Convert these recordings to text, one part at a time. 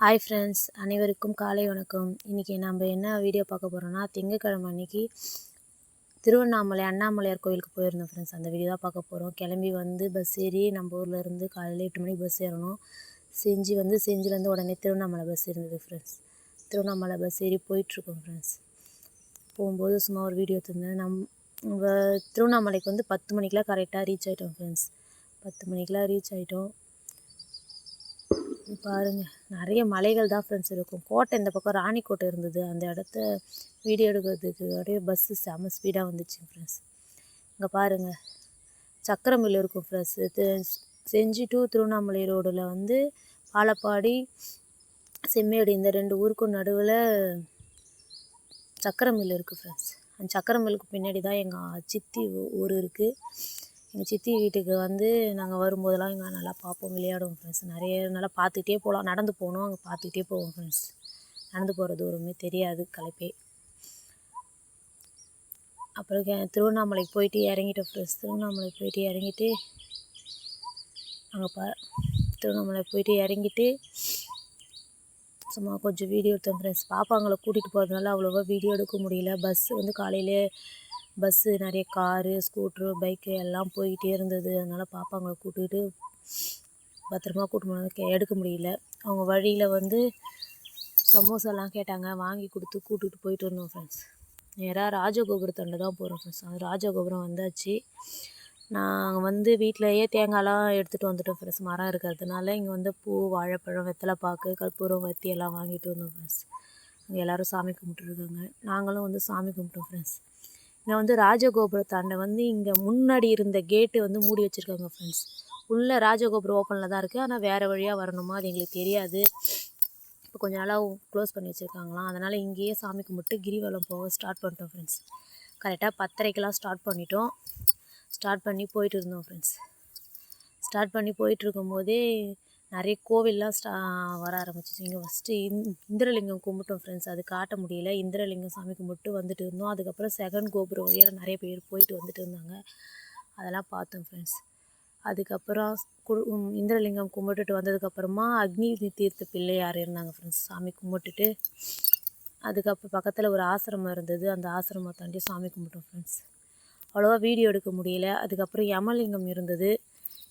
Hi friends அனைவருக்கும் காலை வணக்கம். இன்றைக்கி நம்ம என்ன வீடியோ பார்க்க போகிறோன்னா திங்கக்கிழமை அன்னைக்கு திருவண்ணாமலை அண்ணாமலையார் கோயிலுக்கு போயிருந்தோம் ஃப்ரெண்ட்ஸ் அந்த வீடியோ தான் பார்க்க போகிறோம் கிளம்பி வந்து பஸ் ஏறி நம்ம ஊரில் இருந்து காலையில் எட்டு மணிக்கு பஸ் ஏறணும். செஞ்சு வந்து செஞ்சிலேருந்து உடனே திருவண்ணாமலை பஸ் இருந்தது ஃப்ரெண்ட்ஸ் திருவண்ணாமலை பஸ் ஏறி போயிட்டுருக்கோம் ஃப்ரெண்ட்ஸ் போகும்போது சும்மா ஒரு வீடியோ எடுத்துருந்தேன். நம் திருவண்ணாமலைக்கு வந்து பத்து மணிக்கெலாம் கரெக்டாக ரீச் ஆகிட்டோம் ஃப்ரெண்ட்ஸ் பத்து மணிக்கெலாம் ரீச் ஆகிட்டோம் பாருங்கள் நிறைய மலைகள் தான் ஃப்ரெண்ட்ஸ் இருக்கும். கோட்டை இந்த பக்கம் ராணிக்கோட்டை இருந்தது. அந்த இடத்த வீடியோ எடுக்கிறதுக்கு அப்படியே பஸ்ஸு செம ஸ்பீடாக வந்துச்சு ஃப்ரெண்ட்ஸ் இங்கே பாருங்கள் சக்கரமில் இருக்கும் ஃப்ரெண்ட்ஸ் செஞ்சி டு திருவண்ணாமலை ரோடில் வந்து பாலப்பாடி செம்மேடு இந்த ரெண்டு ஊருக்கும் நடுவில் சக்கரமில் இருக்குது ஃப்ரெண்ட்ஸ் அந்த சக்கரமில்லுக்கு பின்னாடி தான் எங்கள் சித்தி ஊர் இருக்குது எங்கள் சித்தி வீட்டுக்கு வந்து நாங்கள் வரும்போதெல்லாம் இங்கே நல்லா பார்ப்போம் விளையாடுவோம் ஃப்ரெண்ட்ஸ் நிறைய நல்லா பார்த்துக்கிட்டே போகலாம் நடந்து போகணும் அங்கே பார்த்துக்கிட்டே போவோம் ஃப்ரெண்ட்ஸ் நடந்து போகிற தூரமே தெரியாது களைப்பே. அப்புறம் கே- திருவண்ணாமலைக்கு போயிட்டு இறங்கிட்டோம் ஃப்ரெண்ட்ஸ் திருவண்ணாமலைக்கு போயிட்டு இறங்கிட்டு அங்கே பா திருவண்ணாமலை போயிட்டு இறங்கிட்டு சும்மா கொஞ்சம் வீடியோ எடுத்தோம் ஃப்ரெண்ட்ஸ் பாப்பாங்களை கூட்டிகிட்டு போகிறதுனால அவ்வளோவா வீடியோ எடுக்க முடியல. பஸ்ஸு வந்து காலையிலே பஸ்ஸு நிறைய காரு ஸ்கூட்ரு பைக்கு எல்லாம் போய்கிட்டே இருந்தது. அதனால் பாப்பாங்களை கூட்டிகிட்டு பத்திரமா கூட்டு போனது எடுக்க முடியல. அவங்க வழியில் வந்து சமோசாலாம் கேட்டாங்க. வாங்கி கொடுத்து கூட்டுகிட்டு போயிட்டு இருந்தோம் ஃப்ரெண்ட்ஸ் நேராக ராஜகோபுரத்தாண்ட தான் போகிறோம் ஃப்ரெண்ட்ஸ் அது ராஜகோபுரம் வந்தாச்சு. நாங்கள் வந்து வீட்டிலையே தேங்காய்லாம் எடுத்துகிட்டு வந்துட்டோம் ஃப்ரெண்ட்ஸ் மரம் இருக்கிறதுனால இங்கே வந்து பூ வாழைப்பழம் வெத்தலை பாக்கு கற்பூரம் வத்தி எல்லாம் வாங்கிட்டு வந்தோம் ஃப்ரெண்ட்ஸ் அங்கே எல்லோரும் சாமி கும்பிட்டுருக்காங்க. நாங்களும் வந்து சாமி கும்பிட்டோம் ஃப்ரெண்ட்ஸ் இங்கே வந்து ராஜகோபுரத்தாண்ட வந்து இங்கே முன்னாடி இருந்த கேட்டு வந்து மூடி வச்சுருக்காங்க ஃப்ரெண்ட்ஸ் உள்ளே ராஜகோபுரம் ஓப்பனில் தான் இருக்குது ஆனால் வேறு வழியாக வரணுமா அது எங்களுக்கு தெரியாது. இப்போ கொஞ்ச நாளாக க்ளோஸ் பண்ணி வச்சுருக்காங்களாம். அதனால் இங்கேயே சாமி கும்பிட்டு கிரிவலம் போக ஸ்டார்ட் பண்ணிட்டோம் ஃப்ரெண்ட்ஸ் கரெக்டாக பத்தரைக்கெலாம் ஸ்டார்ட் பண்ணிட்டோம். ஸ்டார்ட் பண்ணி போயிட்டு இருந்தோம் ஃப்ரெண்ட்ஸ் ஸ்டார்ட் பண்ணி போயிட்டுருக்கும்போதே நிறைய கோவில்லாம் ஸ்டா வர ஆரம்பிச்சிச்சு. இங்கே ஃபஸ்ட்டு இந் இந்திரலிங்கம் கும்பிட்டோம் ஃப்ரெண்ட்ஸ் அது காட்ட முடியல. இந்திரலிங்கம் சாமி கும்பிட்டு வந்துட்டு இருந்தோம். அதுக்கப்புறம் செகண்ட் கோபுரம் வழியாக நிறைய பேர் போயிட்டு வந்துட்டு இருந்தாங்க. அதெல்லாம் பார்த்தோம் ஃப்ரெண்ட்ஸ் அதுக்கப்புறம் கு- இந்திரலிங்கம் கும்பிட்டுட்டு வந்ததுக்கப்புறமா அக்னி தீர்த்த பிள்ளையார் இருந்தாங்க ஃப்ரெண்ட்ஸ் சாமி கும்பிட்டுட்டு அதுக்கப்புறம் பக்கத்தில் ஒரு ஆசிரமம் இருந்தது. அந்த ஆசிரமம் தாண்டி சாமி கும்பிட்டோம் ஃப்ரெண்ட்ஸ் அவ்வளோவா வீடியோ எடுக்க முடியல. அதுக்கப்புறம் யமலிங்கம் இருந்தது.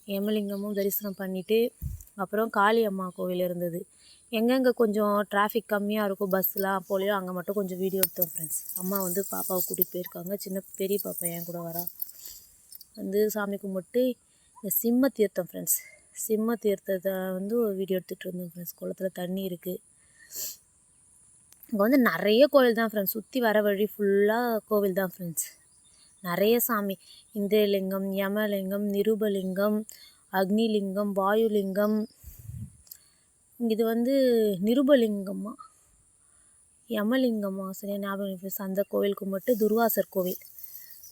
யமலிங்கமும் தரிசனம் பண்ணிவிட்டு அப்புறம் காளி அம்மா கோவில் இருந்தது. எங்கெங்கே கொஞ்சம் டிராஃபிக் கம்மியாக இருக்கும் பஸ்லாம் போலையோ அங்கே மட்டும் கொஞ்சம் வீடியோ எடுத்தோம் ஃப்ரெண்ட்ஸ் அம்மா வந்து பாப்பாவை கூட்டிகிட்டு போயிருக்காங்க. சின்ன பெரிய பாப்பா என் கூட வரா. வந்து சாமி கும்பிட்டு இந்த சிம்ம தீர்த்தம் ஃப்ரெண்ட்ஸ் சிம்ம தீர்த்தத்தை வந்து ஒரு வீடியோ எடுத்துகிட்டு இருந்தோம் ஃப்ரெண்ட்ஸ் குளத்துல தண்ணி இருக்குது இங்கே வந்து நிறைய கோவில் தான் ஃப்ரெண்ட்ஸ் சுற்றி வர வழி ஃபுல்லாக கோவில் தான் ஃப்ரெண்ட்ஸ் நிறைய சாமி. இந்திரலிங்கம் யமலிங்கம் நிருபலிங்கம் அக்னிலிங்கம் வாயுலிங்கம் இது வந்து நிருபலிங்கம்மா. யமலிங்கம்மா சரியா ஞாபகம் அந்த கோவில் கும்பிட்டு துர்வாசர் கோவில்.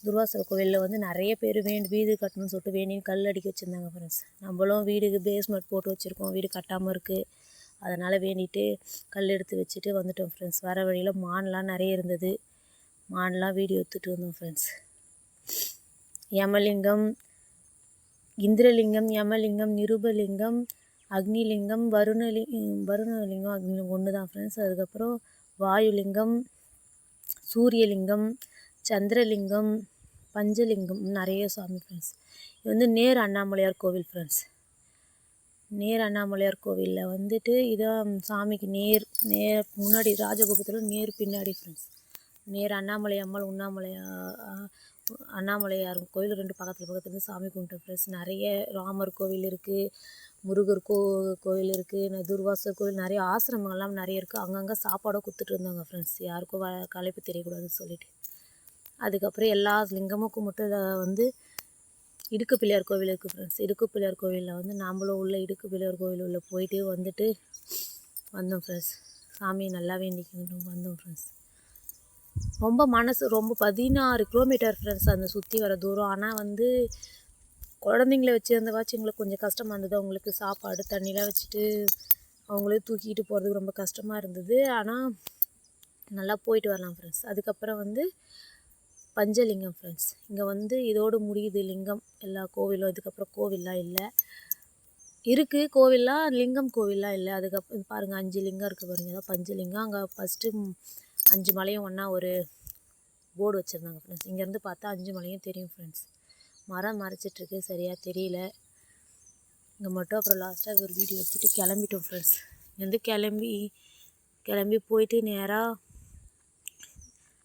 துர்வாசர் கோவிலில் வந்து நிறைய பேர் வேண்டி வீடு கட்டணும்னு சொல்லிட்டு வேணின்னு கல் அடிக்க வச்சுருந்தாங்க ஃப்ரெண்ட்ஸ் நம்மளும் வீடுக்கு பேஸ்மெண்ட் போட்டு வச்சுருக்கோம். வீடு கட்டாமல் இருக்குது அதனால் வேண்டிட்டு கல் எடுத்து வச்சுட்டு வந்துட்டோம் ஃப்ரெண்ட்ஸ் வர வழியில் மான்லாம் நிறைய இருந்தது. மான்லாம் வீடியோ எடுத்துகிட்டு வந்தோம் ஃப்ரெண்ட்ஸ் யமலிங்கம் இந்திரலிங்கம் யமலிங்கம் நிருபலிங்கம் அக்னிலிங்கம் வருணலி வருணலிங்கம் அக்னிலிங்கம் ஒன்று தான் ஃப்ரெண்ட்ஸ் அதுக்கப்புறம் வாயுலிங்கம் சூரியலிங்கம் சந்திரலிங்கம் பஞ்சலிங்கம் நிறைய சாமி ஃப்ரெண்ட்ஸ் இது வந்து நேர் அண்ணாமலையார் கோவில் ஃப்ரெண்ட்ஸ் நேர் அண்ணாமலையார் கோவிலில் வந்துட்டு இதான் சாமிக்கு நேர் நேர் முன்னாடி ராஜகோபுரத்தில் நேர் பின்னாடி ஃப்ரெண்ட்ஸ் நேர் அண்ணாமலை அம்மாள் உண்ணாமலையா அண்ணாமலையார் கோயில் ரெண்டு பக்கத்தில் பக்கத்தில் இருந்து சாமி கும்பிட்டோம் ஃப்ரெண்ட்ஸ் நிறைய ராமர் கோவில் இருக்குது முருகர் கோ கோயில் இருக்குது துர்வாசர் கோயில் நிறைய ஆசிரமங்கள்லாம் நிறைய இருக்குது அங்கங்கே சாப்பாடோ கொடுத்துட்டு இருந்தாங்க ஃப்ரெண்ட்ஸ் யாருக்கும் வ களைப்பு தெரியக்கூடாதுன்னு சொல்லிட்டு. அதுக்கப்புறம் எல்லா லிங்கமும் கும்பிட்டு வந்து இடுக்கு பிள்ளையார் கோவில் இருக்குது ஃப்ரெண்ட்ஸ் இடுக்கு பிள்ளையார் கோவிலில் வந்து நாம்பளும் உள்ள இடுக்கு பிள்ளையார் கோவில் உள்ளே போயிட்டு வந்துட்டு வந்தோம் ஃப்ரெண்ட்ஸ் சாமியை நல்லா வேண்டிக்கணும் வந்தோம் ஃப்ரெண்ட்ஸ் ரொம்ப மனசு ரொம்ப பதினாறு கிலோமீட்டர் ஃப்ரெண்ட்ஸ் அந்த சுற்றி வர தூரம். ஆனால் வந்து குழந்தைங்கள வச்சுருந்தவாச்சும் எங்களுக்கு கொஞ்சம் கஷ்டமாக இருந்தது. அவங்களுக்கு சாப்பாடு தண்ணிலாம் வச்சுட்டு அவங்களே தூக்கிட்டு போகிறதுக்கு ரொம்ப கஷ்டமாக இருந்தது. ஆனால் நல்லா போயிட்டு வரலாம் ஃப்ரெண்ட்ஸ் அதுக்கப்புறம் வந்து பஞ்சலிங்கம் ஃப்ரெண்ட்ஸ் இங்கே வந்து இதோடு முடியுது லிங்கம். எல்லா கோவிலும் இதுக்கப்புறம் கோவில்லாம் இல்லை. இருக்குது கோவில்லாம் லிங்கம் கோவில்லாம் இல்லை. அதுக்கப்புறம் பாருங்கள் அஞ்சு லிங்கம் இருக்குது பாருங்கள் ஏதோ பஞ்சலிங்கம். அங்கே ஃபஸ்ட்டு அஞ்சு மலையும் ஒன்றா ஒரு போர்டு வச்சுருந்தாங்க ஃப்ரெண்ட்ஸ் இங்கேருந்து பார்த்தா அஞ்சு மலையும் தெரியும் ஃப்ரெண்ட்ஸ் மரம் மறைச்சிட்ருக்கு சரியாக தெரியல. இங்கே மட்டும் அப்புறம் லாஸ்ட்டாக ஒரு வீடியோ எடுத்துகிட்டு கிளம்பிட்டோம் ஃப்ரெண்ட்ஸ் இங்கேருந்து கிளம்பி கிளம்பி போயிட்டு நேராக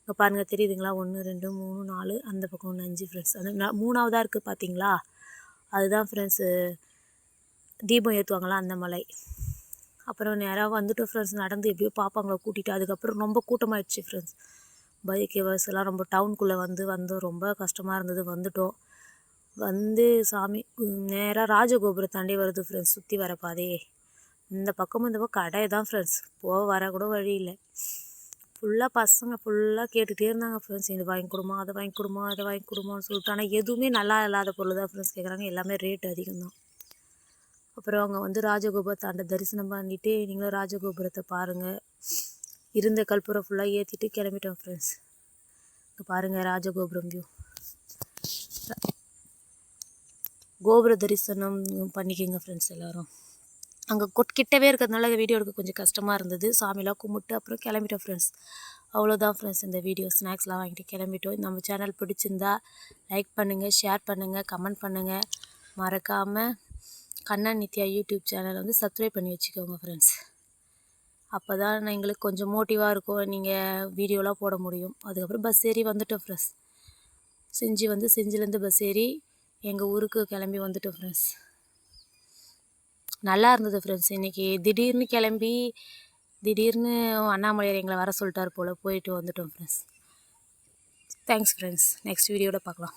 இங்கே பாருங்கள் தெரியுதுங்களா? ஒன்று ரெண்டு மூணு நாலு அந்த பக்கம் ஒன்று அஞ்சு ஃப்ரெண்ட்ஸ் அந்த மூணாவதாக இருக்குது பார்த்தீங்களா அதுதான் ஃப்ரெண்ட்ஸு தீபம் ஏற்றுவாங்களா அந்த மலை. அப்புறம் நேராக வந்துட்டு ஃப்ரெண்ட்ஸ் நடந்து எப்படியோ பாப்பாங்களை கூட்டிகிட்டு அதுக்கப்புறம் ரொம்ப கூட்டமாகிடுச்சு ஃப்ரெண்ட்ஸ் பைக் கேவர்ஸ் எல்லாம் ரொம்ப டவுனுக்குள்ளே வந்து வந்தோம் ரொம்ப கஷ்டமாக இருந்தது. வந்துட்டோம். வந்து சாமி நேராக ராஜகோபுரம் தாண்டி வருது ஃப்ரெண்ட்ஸ் சுற்றி வர பாதையே. இந்த பக்கமும் இந்த பக்கம் கடை தான் ஃப்ரெண்ட்ஸ் போக வர கூட வழி இல்லை. ஃபுல்லாக பசங்க ஃபுல்லாக கேட்டுகிட்டே இருந்தாங்க ஃப்ரெண்ட்ஸ் இது வாங்கி கொடுமா அதை வாங்கி கொடுமா அதை வாங்கி கொடுமான்னு சொல்லிட்டு. ஆனால் எதுவுமே நல்லா இல்லாத பொருள் தான் ஃப்ரெண்ட்ஸ் கேட்குறாங்க எல்லாமே ரேட் அதிகம் தான் அப்புறம் அவங்க வந்து ராஜகோபுரத்தாண்ட தரிசனம் பண்ணிவிட்டு நீங்களும் ராஜகோபுரத்தை பாருங்கள் இருந்த கற்பூரம் ஃபுல்லாக ஏற்றிட்டு கிளம்பிட்டோம் ஃப்ரெண்ட்ஸ் இங்கே பாருங்கள் ராஜகோபுரம் வியூ கோபுர தரிசனம் பண்ணிக்கோங்க ஃப்ரெண்ட்ஸ் எல்லோரும். அங்கே கிட்டவே இருக்கிறதுனால வீடியோ எடுக்க கொஞ்சம் கஷ்டமாக இருந்தது. சாமிலாம் கும்பிட்டு அப்புறம் கிளம்பிட்டோம் ஃப்ரெண்ட்ஸ் அவ்வளோதான் ஃப்ரெண்ட்ஸ் இந்த வீடியோ ஸ்நாக்ஸ்லாம் வாங்கிட்டு கிளம்பிட்டோம். நம்ம சேனல் பிடிச்சிருந்தா லைக் பண்ணுங்கள் ஷேர் பண்ணுங்கள் கமெண்ட் பண்ணுங்கள் மறக்காமல் கண்ணா நித்யா யூடியூப் சேனல் வந்து சப்ஸ்கிரைப் பண்ணி வச்சுக்கோங்க ஃப்ரெண்ட்ஸ் அப்போ தான் எங்களுக்கு கொஞ்சம் மோட்டிவாக இருக்கும். நீங்கள் வீடியோலாம் போட முடியும். அதுக்கப்புறம் பஸ் ஏறி வந்துட்டோம் ஃப்ரெண்ட்ஸ் செஞ்சு வந்து செஞ்சிலேருந்து பஸ் ஏறி எங்கள் ஊருக்கு கிளம்பி வந்துட்டோம் ஃப்ரெண்ட்ஸ் நல்லா இருந்தது ஃப்ரெண்ட்ஸ் இன்றைக்கி திடீர்னு கிளம்பி திடீர்னு அண்ணாமலையார் எங்களை வர சொல்லிட்டார் போல் போயிட்டு வந்துட்டோம் ஃப்ரெண்ட்ஸ் தேங்க்ஸ் ஃப்ரெண்ட்ஸ் நெக்ஸ்ட் வீடியோவில் பார்க்கலாம்.